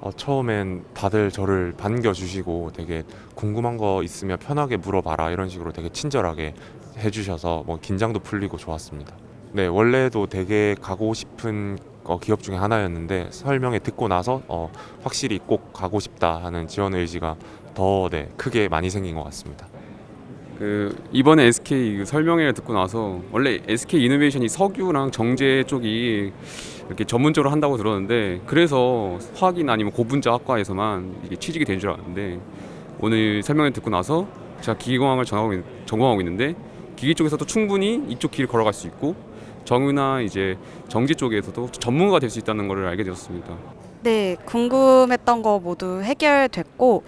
어, 처음엔 다들 저를 반겨주시고 되게 궁금한 거 있으면 편하게 물어봐라 이런 식으로 되게 친절하게 해주셔서 뭐 긴장도 풀리고 좋았습니다. 네, 원래도 되게 가고 싶은 어, 기업 중에 하나였는데 설명회 듣고 나서 어, 확실히 꼭 가고 싶다 하는 지원 의지가 더 네, 크게 많이 생긴 것 같습니다. 그 이번에 SK 그 설명회를 듣고 나서 원래 SK 이노베이션이 석유랑 정제 쪽이 이렇게 전문적으로 한다고 들었는데 그래서 화학이나 아니면 고분자 학과에서만 이게 취직이 된 줄 알았는데 오늘 설명회 듣고 나서 제가 기계공학을 전공하고 있는데 기계 쪽에서도 충분히 이쪽 길을 걸어갈 수 있고 정유나 이제 정제 쪽에서도 전문가가 될 수 있다는 것을 알게 되었습니다. 네, 궁금했던 거 모두 해결됐고,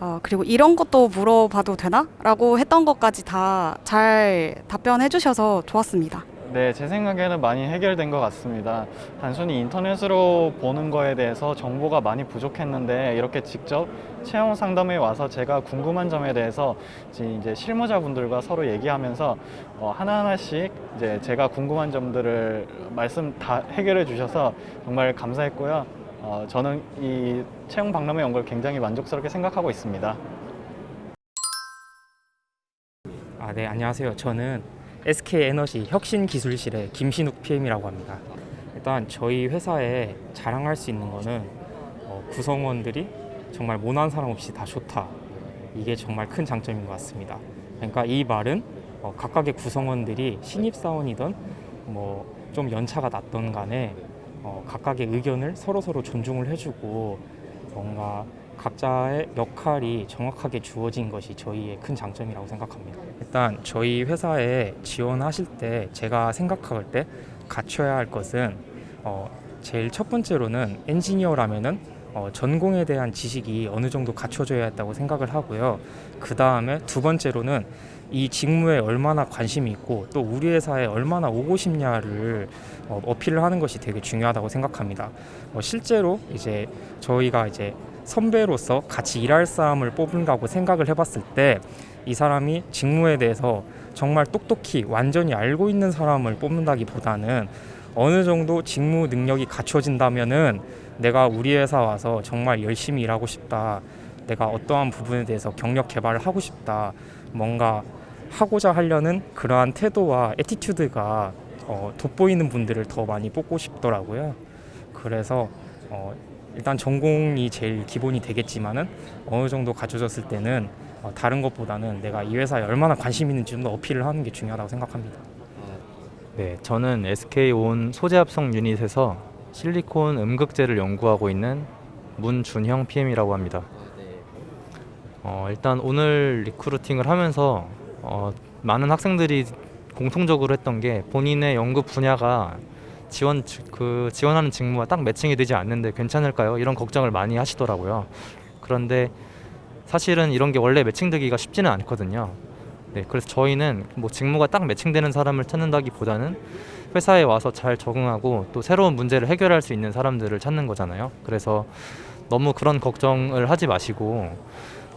어, 그리고 이런 것도 물어봐도 되나? 라고 했던 것까지 다 잘 답변해 주셔서 좋았습니다. 네, 제 생각에는 많이 해결된 것 같습니다. 단순히 인터넷으로 보는 거에 대해서 정보가 많이 부족했는데 이렇게 직접 채용 상담에 와서 제가 궁금한 점에 대해서 이제 실무자분들과 서로 얘기하면서 어, 하나하나씩 이제 제가 궁금한 점들을 말씀 다 해결해 주셔서 정말 감사했고요. 어, 저는 이 채용 박람회 온 걸 굉장히 만족스럽게 생각하고 있습니다. 아, 네, 안녕하세요. 저는 SK 에너지 혁신 기술실의 김신욱 PM이라고 합니다. 일단 저희 회사에 자랑할 수 있는 거는 어, 구성원들이 정말 모난 사람 없이 다 좋다. 이게 정말 큰 장점인 것 같습니다. 그러니까 이 말은 어, 각각의 구성원들이 신입 사원이든 뭐좀 연차가 났던 간에 어, 각각의 의견을 서로 서로 존중을 해주고 뭔가 각자의 역할이 정확하게 주어진 것이 저희의 큰 장점이라고 생각합니다. 일단 저희 회사에 지원하실 때 제가 생각할 때 갖춰야 할 것은 어, 제일 첫 번째로는 엔지니어라면은 어, 전공에 대한 지식이 어느 정도 갖춰져야 했다고 생각을 하고요. 그 다음에 두 번째로는 이 직무에 얼마나 관심이 있고 또 우리 회사에 얼마나 오고 싶냐를 어, 어필을 하는 것이 되게 중요하다고 생각합니다. 어, 실제로 이제 저희가 이제 선배로서 같이 일할 사람을 뽑는다고 생각을 해봤을 때 이 사람이 직무에 대해서 정말 똑똑히 완전히 알고 있는 사람을 뽑는다기보다는 어느 정도 직무 능력이 갖춰진다면은 내가 우리 회사 와서 정말 열심히 일하고 싶다. 내가 어떠한 부분에 대해서 경력 개발을 하고 싶다. 뭔가 하고자 하려는 그러한 태도와 에티튜드가 어, 돋보이는 분들을 더 많이 뽑고 싶더라고요. 그래서 어, 일단 전공이 제일 기본이 되겠지만은 어느 정도 갖춰졌을 때는 어, 다른 것보다는 내가 이 회사에 얼마나 관심 있는지 좀 더 어필을 하는 게 중요하다고 생각합니다. 네, 저는 SK 온 소재 합성 유닛에서 실리콘 음극재를 연구하고 있는 문준형 PM이라고 합니다. 어, 일단 오늘 리크루팅을 하면서 어, 많은 학생들이 공통적으로 했던 게 본인의 연구 분야가 지원 주- 그 지원하는 직무와 딱 매칭이 되지 않는데 괜찮을까요? 이런 걱정을 많이 하시더라고요. 그런데 사실은 이런 게 원래 매칭되기가 쉽지는 않거든요. 네, 그래서 저희는 뭐 직무가 딱 매칭되는 사람을 찾는다기보다는 회사에 와서 잘 적응하고 또 새로운 문제를 해결할 수 있는 사람들을 찾는 거잖아요. 그래서 너무 그런 걱정을 하지 마시고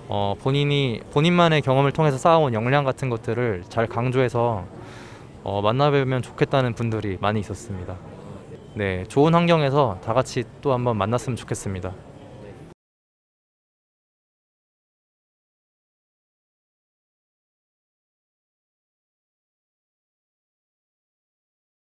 어, 본인이 본인만의 경험을 통해서 쌓아온 역량 같은 것들을 잘 강조해서 어, 만나뵈면 좋겠다는 분들이 많이 있었습니다. 네, 좋은 환경에서 다 같이 또 한번 만났으면 좋겠습니다.